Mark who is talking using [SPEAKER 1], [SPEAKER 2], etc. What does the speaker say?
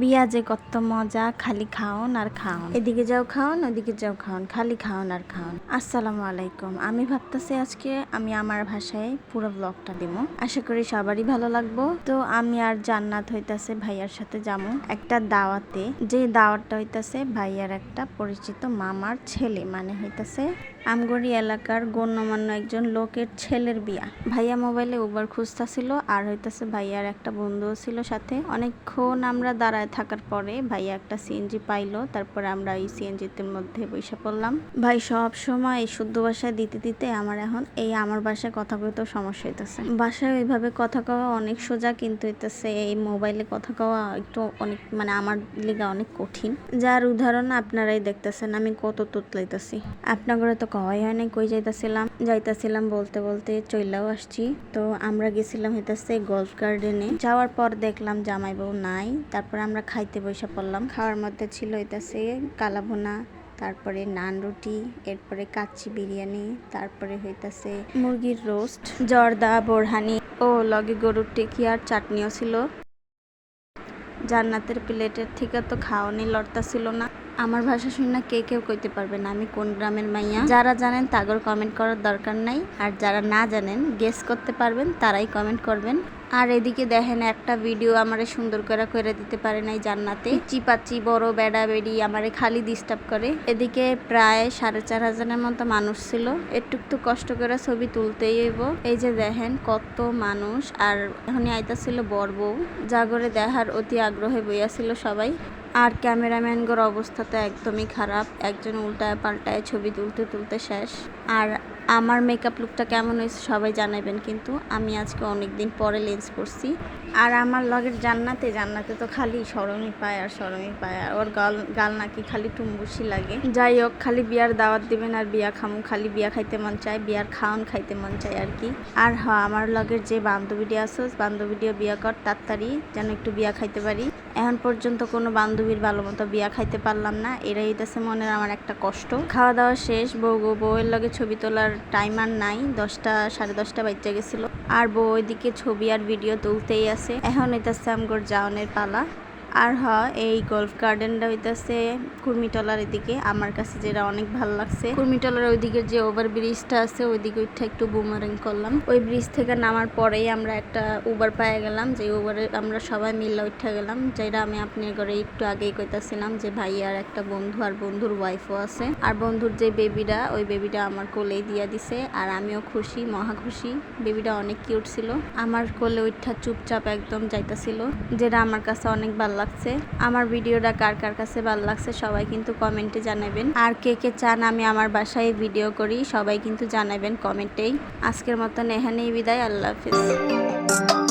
[SPEAKER 1] বিয়া যে কত মজা খালি খাওন আর খাওন। এদিকে যাও খাওন ওদিকে যাও খাওন খালি খাওন আর খাওন। আসসালামু আলাইকুম। আমি ভাবতেছি আজকে আমি আমার ভাষায় পুরো ব্লগটা দিব। আশা করি সবারই ভালো লাগবো। তো আমি আর জান্নাত হইতাছে ভাইয়ার সাথে যাব একটা দাওয়াতে। যে দাওয়াতটা হইতাছে ভাইয়ার একটা পরিচিত মামার ছেলে মানে হইতাছে আমগড়ি এলাকার গণ্যমান্য একজন লোকের ছেলের বিয়া। ভাইয়া মোবাইলে উবার খুঁজতাছিল, আর হইতাছে ভাইয়ার একটা বন্ধুও ছিল সাথে। অনেকক্ষণ আমরা দাঁড়ায় থাকার পরে ভাইয়া একটা সিএনজি পাইলো, তারপরে আমরা এই সিএনজিতে মধ্যে বসে পড়লাম। ভাই, সব সময় এই শুদ্ধ ভাষায় দিতে দিতে আমার এখন এই আমার ভাষায় কথা কইতেও সমস্যা হইতেছে। বাসায় ওইভাবে কথা কওয়া অনেক সোজা, কিন্তু হইতেছে এই মোবাইলে কথা কওয়া একটু অনেক মানে আমার লিগা অনেক কঠিন। যার উদাহরণ আপনারাই দেখতেছেন, আমি কত তুতলাইতেছি। আপনার তো কওয়াই হয় নাই কই যাইতাছিলাম? যাইতাছিলাম বলতে বলতে চইলাও আসছি। তো আমরা গেছিলাম হইতাছে গল্ফ গার্ডেনে। যাওয়ার পর দেখলাম জামাই বউ নাই। তারপরে আমরা খাইতে বসে পড়লাম। খাওয়ার মধ্যে ছিল হইতাছে কালাভুনা, তারপরে নান রুটি, এরপরে কাচ্চি বিরিয়ানি, তারপরে হইতাছে মুরগির রোস্ট, জর্দা, বোরহানি ও লগে গরুর টেকি আর চাটনিও ছিল। জান্নাতের প্লেটের থেকে তো খাওয়ানি লড়তা ছিল না। আমার ভাষা শুনে কে কেউ কইতে পারবে না। আমি কোন গ্রামের মাইয়া? যারা জানেন তাগর কমেন্ট করার দরকার নাই। আর যারা না জানেন গেস করতে পারবেন, তারাই কমেন্ট করবেন। আর এদিকে দেখেন, একটা ভিডিও আমারে সুন্দর করে করে দিতে পারে নাই জান্নাতে। চিপাচি বড় বেড়া বেড়ি আমারে খালি ডিস্টার্ব করে। এদিকে প্রায় সাড়ে চার হাজারের মতো মানুষ ছিল। একটু একটু কষ্ট করে ছবি তুলতেই হইব। এই যে দেখেন, কত মানুষ। আর এখনই আইতাছিল বর বউ। জাগরে দেখার অতি আগ্রহে বইয়াছিল সবাই। আর ক্যামেরাম্যানগোর অবস্থা তো একদমই খারাপ। একজন উল্টায় পাল্টায় ছবি তুলতে তুলতে শেষ। আর আমার মেকআপ লুকটা কেমন হয়েছে সবাই জানাবেন কিন্তু আমি আজকে অনেক দিন পরে লেন্স করছি আর আমার লগের জান্নাতে জান্নাতে তো খালি সরমি পায় আর সরমি পায়, আর ওর গাল গাল নাকি খালি টুম্বুসি লাগে। যাই হোক, খালি বিয়ার দাওয়াত দিবেন আর বিয়া খামু, খালি বিয়া খাইতে মন চায়, বিয়ার খাওন খাইতে মন চায় আর কি। আর হ্যাঁ আমার লগের যে বান্ধবীটি আসোস বান্ধবীটিও বিয়া কর, তাড়াতাড়ি যেন একটু বিয়া খাইতে পারি। এখন পর্যন্ত কোনো বান্ধবীর ভালো মতো বিয়া খাইতে পারলাম না, এরাই হইতেছে মনের আমার একটা কষ্ট। খাওয়া দাওয়া শেষ, বউ বউয়ের লগে ছবি তোলার টাইম আর নাই, দশটা, সাড়ে দশটা বাচ্চা গেছিল। আর বউ ওইদিকে ছবি আর ভিডিও তুলতেই আছে। এখন এটা শ্যামগড় জাওনের পালা। আর হ এই গল্ফ গার্ডেনটা হইতেছে কুর্মিটলার এদিকে। আমার কাছে যেটা অনেক ভালো লাগছে, কুর্মিটলার ওইদিকে যে ওভার ব্রিজটা আছে, ওইদিকে উঠে একটু বুমারিং করলাম। ওই ব্রিজ থেকে নামার পরেই আমরা একটা উবার পায়ে গেলাম, যে উবারে আমরা সবাই মিলে উঠে গেলাম, যেটা আমি আপনার ঘরে একটু আগেই কইতাছিলাম যে ভাই আর একটা বন্ধু আর বন্ধুর ওয়াইফও আছে। আর বন্ধুর যে বেবিটা ওই বেবিটা আমার কোলেই দিয়া দিছে, আর আমিও খুশি, মহা খুশি। বেবিটা অনেক কিউট ছিল। আমার কোলে উঠা চুপচাপ একদম যাইতাছিল, যেটা আমার কাছে অনেক ভালো লাগছে? আমার ভিডিওটা কার কার কাছে ভালো লাগছে সবাই কিন্তু কমেন্টে জানাবেন। আর কে কে চান আমি আমার বাসায় ভিডিও করি সবাই কিন্তু জানাবেন কমেন্টেই। আজকের মতন এখানেই বিদায়, আল্লাহ হাফিজ।